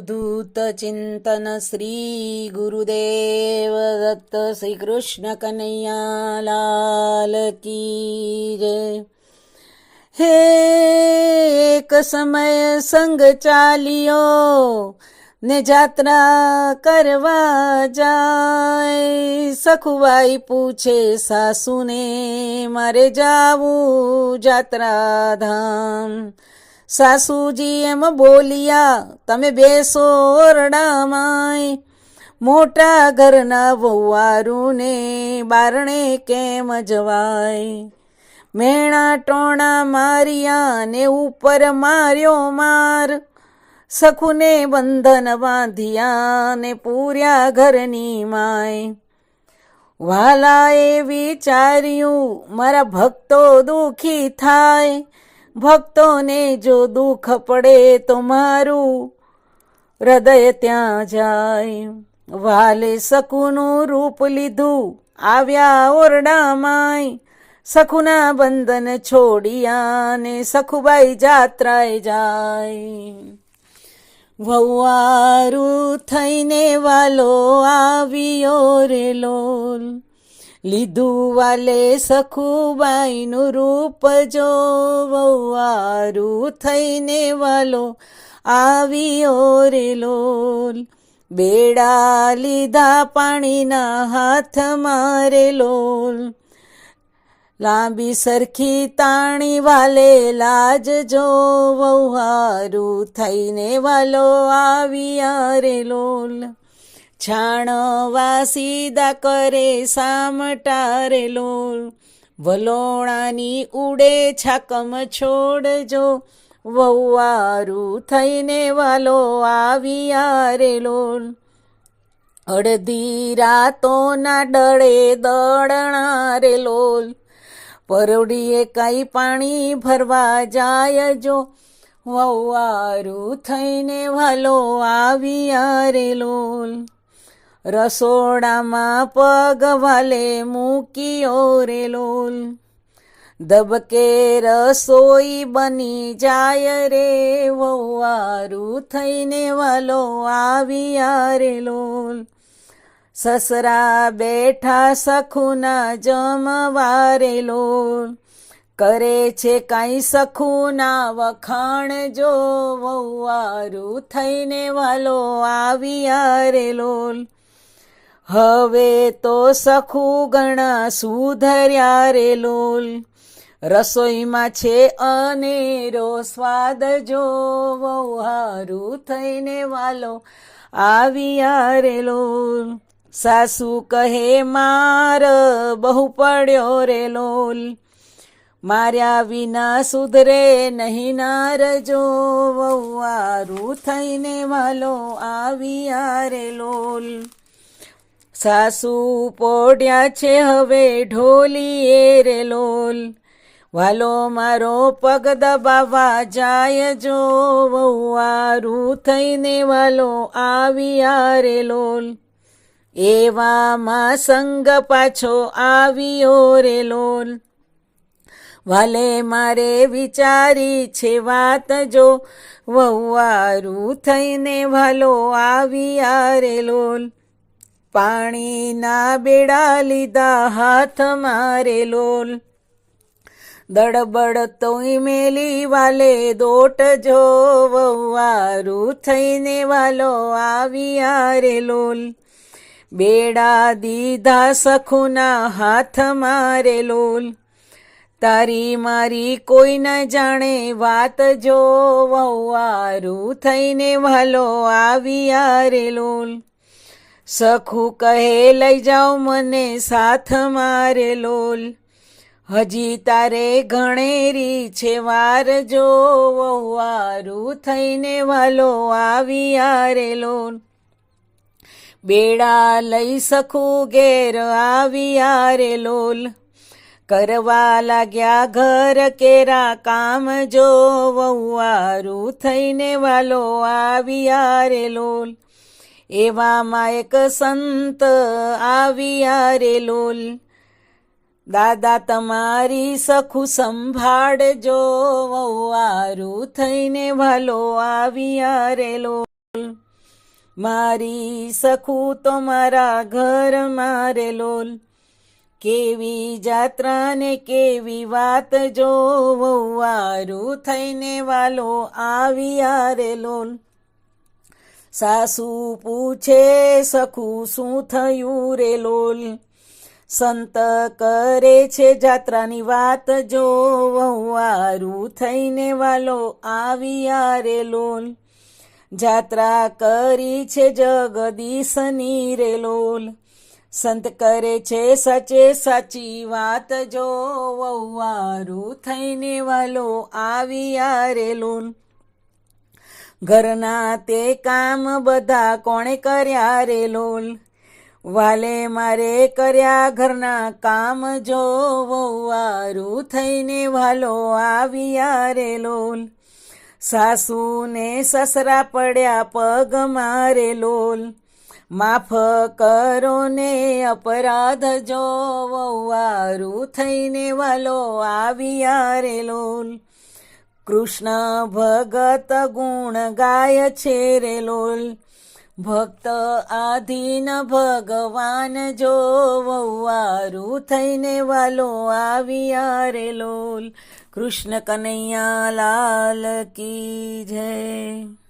ધૂત ચિંતન શ્રી ગુરુદેવ દત્ત શ્રી કૃષ્ણ કનૈયા લાલ કી જય હે એક સમય સંગ ચાલ્યો ને જાત્રા કરવા જાય સખુબાઈ પૂછે સાસુને મારે જાવું જાત્રા ધામ સાસુજી એમ બોલિયા, તમે બેસો ઓરડામાંય મોટા ઘરના વહુવારું ને બારણે કેમ જવાય? મેણા ટોણા માર્યા ને ઉપર માર્યો માર. સખુને બંધન બાંધ્યા ને પૂર્યા ઘરની માય. વાલાએ વિચાર્યું, મારા ભક્તો દુખી થાય. ભક્તોને જો દુઃખ પડે તો મારું હૃદય ત્યાં જાય. વાલે સખુનું રૂપ લીધું, આવ્યા ઓરડામાંય. સખુના બંધન છોડિયા ને સખુબાઈ જાત્રાએ જાય. વવારું થઈને વાલો આવ્યો રે લોલ. લીધું વાલે સખુબાઈનું રૂપ જો વૌવારું થઈને વાલો આવ્યો રે લોલ. બેડા લીધા પાણીના હાથ મારે લોલ. લાંબી સરખી તાણી વાલે લાજ જો વહારું થઈને વાલો, આવ્યા રે લોલ. છાણવા સીધા કરે સામટારે લોલ. વલોણાની ઉડે છાકમ છોડજો. વવારું થઈને વાલો આવી રે લોલ. અડધી રાતોના ડળે દળણા રે લોલ. પરોડીએ કઈ પાણી ભરવા જાય જો વવારું થઈને વાલો આવી રે લોલ. રસોડામાં પગ વાલે મૂક્યો રે લોલ. દબકે રસોઈ બની જાય રે વવારું થઈને વાલો આવ્યા રે લોલ. સસરા બેઠા સખુના જમવારે લોલ. કરે છે કાંઈ સખુના વખાણ જો વવારું થઈને વાલો આવ્યા રે લોલ. હવે તો સખુ ગણા સુધર્યા રે લોલ. રસોઈમાં છે અનેરો સ્વાદ જો વહારું થઈને વાલો આવ્યા રે લોલ. સાસુ કહે, માર બહુ પડ્યો રે લોલ. માર્યા વિના સુધરે નહીં નાર જો વવારું થઈને વાલો આવ્યા રે લોલ. સાસુ પોડ્યા છે હવે ઢોલીએ રે લોલ. વાલો મારો પગ દબાવા જાય જો વવારું થઈને વાલો આવ્યા રે લોલ. એવામાં સંગ પાછો આવ્યો રે લોલ. વાલે મારે વિચારી છે વાત જો વવારું થઈને વાલો આવી રે લોલ. પાણીના બેડા લીધા, હાથ મારે લોલ. દડબડ તોય મેલી વાલે, દોટ જો વવારું થઈને વાલો, આવ્યા રે લોલ. બેડા દીધા સખુના, હાથ મારે લોલ. તારી મારી કોઈ ન જાણે, વાત જો વવારું થઈને વાલો, આવ્યા રે લોલ. સખુ કહે, લઈ જાઓ મને સાથ મારે લોલ. હજી તારે ઘણેરી છે વાર જો વારું થઈને વાલો આવી આરે લોલ. બેડા લઈ સખું ઘેર આવી આરે લોલ. કરવા લાગ્યા ઘર કેરા કામ જો વવારું થઈને વાલો આવી આરે લોલ. એવામાં એક સંત આવ્યા રે લોલ. દાદા, તમારી સખું સંભાળજો વવારું થઈને વાલો આવ્યા રે લોલ. મારી સખું તો મારા ઘર મારે લોલ. કેવી જાત્રા ને કેવી વાત જો વહુવારું થઈને વાલો આવ્યા રે લોલ. સાસુ પૂછે, સખું, શું થયું રે લોલ? સંત કરે છે જાત્રાની વાત જો વહુવારું થઈને વાલો આવ્યા રે લોલ. જાત્રા કરી છે જગદીશની રે લોલ. સંત કરે છે સાચે સાચી વાત જો વહુવારું થઈને વાલો આવ્યા રે લોલ. ઘરના તે કામ બધા કોણે કર્યા રે લોલ? વાલે મારે કર્યા ઘરના કામ જો વારું થઈને વાલો આવ્યા રે લોલ. સાસુને સસરા પડ્યા પગ મારે લોલ. માફ કરો ને અપરાધ જો વારું થઈને વાલો આવ્યા રે લોલ. કૃષ્ણ ભગત ગુણ ગાય છે રે લોલ. ભક્ત આધીન ભગવાન જો વહુવારું થઈને વાલો આવ્યા રે લોલ. કૃષ્ણ કનૈયા લાલ કી જય.